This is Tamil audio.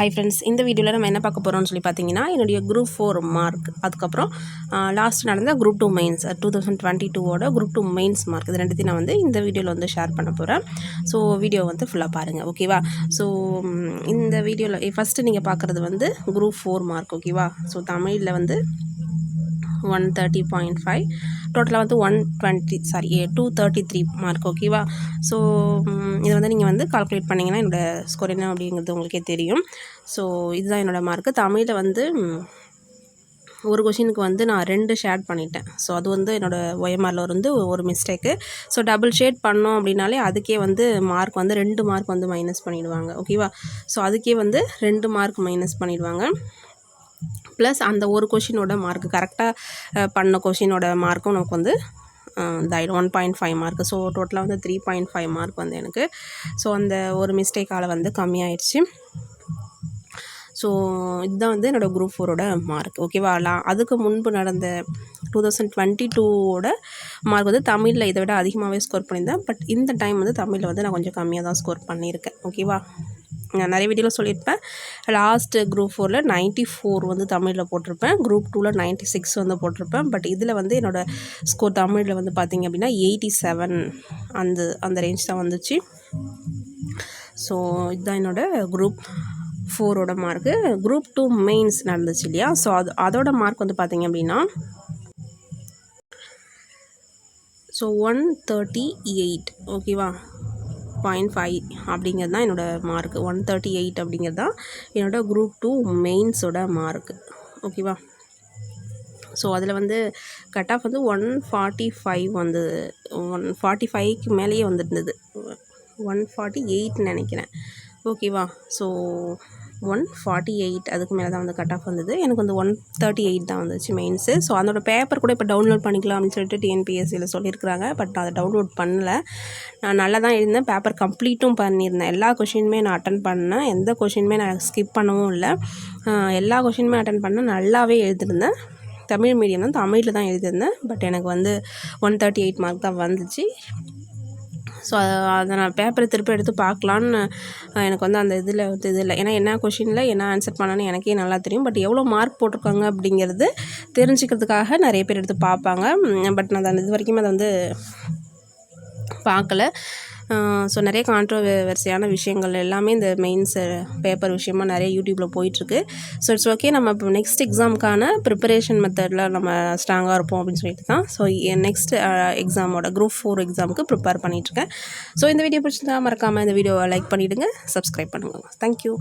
ஹை ஃப்ரெண்ட்ஸ் இந்த வீடியோவில் நம்ம என்ன பார்க்க போகிறோம்னு சொல்லி பார்த்தீங்கன்னா என்னுடைய குரூப் ஃபோர் மார்க் அதுக்கப்புறம் லாஸ்ட் நடந்த group two mains two thousand twenty டூவோட குரூப் டூ மெயின்ஸ் மார்க் இது ரெண்டுத்தையும் நான் வந்து இந்த வீடியோவில் வந்து ஷேர் பண்ண போகிறேன் ஸோ வீடியோ வந்து ஃபுல்லாக பாருங்கள் ஓகேவா ஸோ இந்த வீடியோவில் ஃபஸ்ட்டு நீங்கள் பார்க்குறது வந்து குரூப் ஃபோர் மார்க் ஓகேவா ஸோ தமிழில் வந்து ஒன் தேர்ட்டி பாயிண்ட் ஃபைவ் டோட்டலாக வந்து one twenty sorry two thirty three mark ஓகேவா ஸோ இதை வந்து நீங்கள் வந்து கால்குலேட் பண்ணிங்கன்னா என்னோடய ஸ்கோர் என்ன அப்படிங்கிறது உங்களுக்கே தெரியும். ஸோ இதுதான் என்னோடய மார்க்கு தமிழில் வந்து ஒரு கொஷினுக்கு வந்து நான் ரெண்டு ஷேட் பண்ணிட்டேன். ஸோ அது வந்து என்னோடய ஒயமாரில் வந்து ஒரு மிஸ்டேக்கு ஸோ டபுள் ஷேட் பண்ணோம் அப்படின்னாலே அதுக்கே வந்து மார்க் வந்து ரெண்டு மார்க் வந்து மைனஸ் பண்ணிவிடுவாங்க ஓகேவா ஸோ அதுக்கே வந்து ரெண்டு மார்க் மைனஸ் பண்ணிவிடுவாங்க ப்ளஸ் அந்த ஒரு கொஷினோட மார்க் கரெக்டாக பண்ண கொஷினோட மார்க்கும் நமக்கு வந்து இதாகிடும் one point five mark so டோட்டலாக வந்து த்ரீ பாயிண்ட் ஃபைவ் மார்க் வந்து எனக்கு. ஸோ அந்த ஒரு மிஸ்டேக்கால் வந்து கம்மியாயிடுச்சு. ஸோ இதுதான் வந்து என்னோடய குரூப் ஃபோரோட மார்க் ஓகேவா அதுக்கு முன்பு நடந்த டூ தௌசண்ட் டுவெண்ட்டி டூவோட மார்க் வந்து தமிழில் இதை விட அதிகமாகவே ஸ்கோர் பண்ணியிருந்தேன். பட் இந்த டைம் வந்து தமிழில் வந்து நான் கொஞ்சம் கம்மியாக தான் ஸ்கோர் பண்ணியிருக்கேன். ஓகேவா நான் நிறைய வீடியோவில் சொல்லியிருப்பேன். லாஸ்ட்டு குரூப் ஃபோரில் நைன்ட்டி ஃபோர் வந்து தமிழில் போட்டிருப்பேன். குரூப் டூவில் நைன்ட்டி சிக்ஸ் வந்து போட்டிருப்பேன். பட் இதில் வந்து என்னோடய ஸ்கோர் தமிழில் வந்து பார்த்திங்க அப்படின்னா எயிட்டி செவன் அந்த அந்த ரேஞ்ச் தான் வந்துச்சு. ஸோ இதுதான் என்னோடய குரூப் ஃபோரோட மார்க்கு குரூப் டூ மெயின்ஸ் நடந்துச்சு இல்லையா? ஸோ அது அதோட மார்க் வந்து பார்த்திங்க அப்படின்னா ஸோ ஒன் தேர்ட்டி எயிட் ஓகேவா பாயிண்ட் ஃபைவ் அப்படிங்கிறது தான் என்னோடய மார்க் ஒன் தேர்ட்டி எயிட் அப்படிங்கிறது தான் என்னோடய குரூப் டூ மெயின்ஸோட மார்க் ஓகேவா ஸோ அதில் வந்து கட் ஆஃப் வந்து ஒன் ஃபார்ட்டி ஃபைவ் வந்து ஒன் ஃபார்ட்டி ஃபைவ்க்கு மேலேயே வந்துருந்தது. ஒன் ஃபார்ட்டி எயிட்னு நினைக்கிறேன். ஓகேவா ஸோ ஒன் ஃபார்ட்டி எயிட் அதுக்கு மேலே தான் வந்து கட் ஆஃப் வந்தது. எனக்கு வந்து ஒன் தேர்ட்டி எயிட் தான் வந்துச்சு மெயின்ஸு ஸோ அதோட பேப்பர் கூட இப்போ டவுன்லோட் பண்ணிக்கலாம் அப்படின்னு சொல்லிட்டு டிஎன்பிஎஸ்சியில் சொல்லியிருக்கிறாங்க. பட் அதை டவுன்லோட் பண்ணல. நான் நல்லா தான் இருந்தேன். பேப்பர் கம்ப்ளீட்டும் பண்ணியிருந்தேன். எல்லா கொஷினுமே நான் அட்டன் பண்ணேன். எந்த கொஷினுமே நான் ஸ்கிப் பண்ணவும் இல்லை. எல்லா கொஷினுமே அட்டன் பண்ணேன். நல்லாவே எழுதிருந்தேன் தமிழ் மீடியம் தான் தமிழில் தான் எழுதியிருந்தேன். பட் எனக்கு வந்து ஒன் தேர்ட்டி எயிட் மார்க் தான் வந்துச்சு. ஸோ அதை நான் பேப்பரை திருப்பி எடுத்து பார்க்கலான்னு எனக்கு வந்து அந்த இதில் வந்து இது இல்லை. ஏன்னா என்ன கொஷினில் என்ன ஆன்சர் பண்ணான்னு எனக்கே நல்லா தெரியும். பட் எவ்வளோ மார்க் போட்டிருக்காங்க அப்படிங்கிறது தெரிஞ்சுக்கிறதுக்காக நிறைய பேர் எடுத்து பார்ப்பாங்க. பட் நான் அந்த இது வரைக்கும் அதை வந்து பார்க்கல. ஸோ நிறைய கான்ட்ரோவர்சியான விஷயங்கள் எல்லாமே இந்த மெயின்ஸ் பேப்பர் விஷயமா நிறைய யூடியூப்பில் போயிட்டுருக்கு. ஸோ இட்ஸ் ஓகே நம்ம இப்போ நெக்ஸ்ட் எக்ஸாமுக்கான ப்ரிப்பரேஷன் மெத்தடில் நம்ம ஸ்ட்ராங்காக இருப்போம் அப்படின்னு சொல்லிட்டு தான். ஸோ நெக்ஸ்ட் எக்ஸாமோட குரூப் ஃபோர் எக்ஸாமுக்கு ப்ரிப்பேர் பண்ணிகிட்ருக்கேன் ஸோ இந்த வீடியோ பிடிச்சிருந்தா மறக்காமல் இந்த வீடியோவை லைக் பண்ணிவிடுங்க சப்ஸ்கிரைப் பண்ணுங்கள் தேங்க்யூ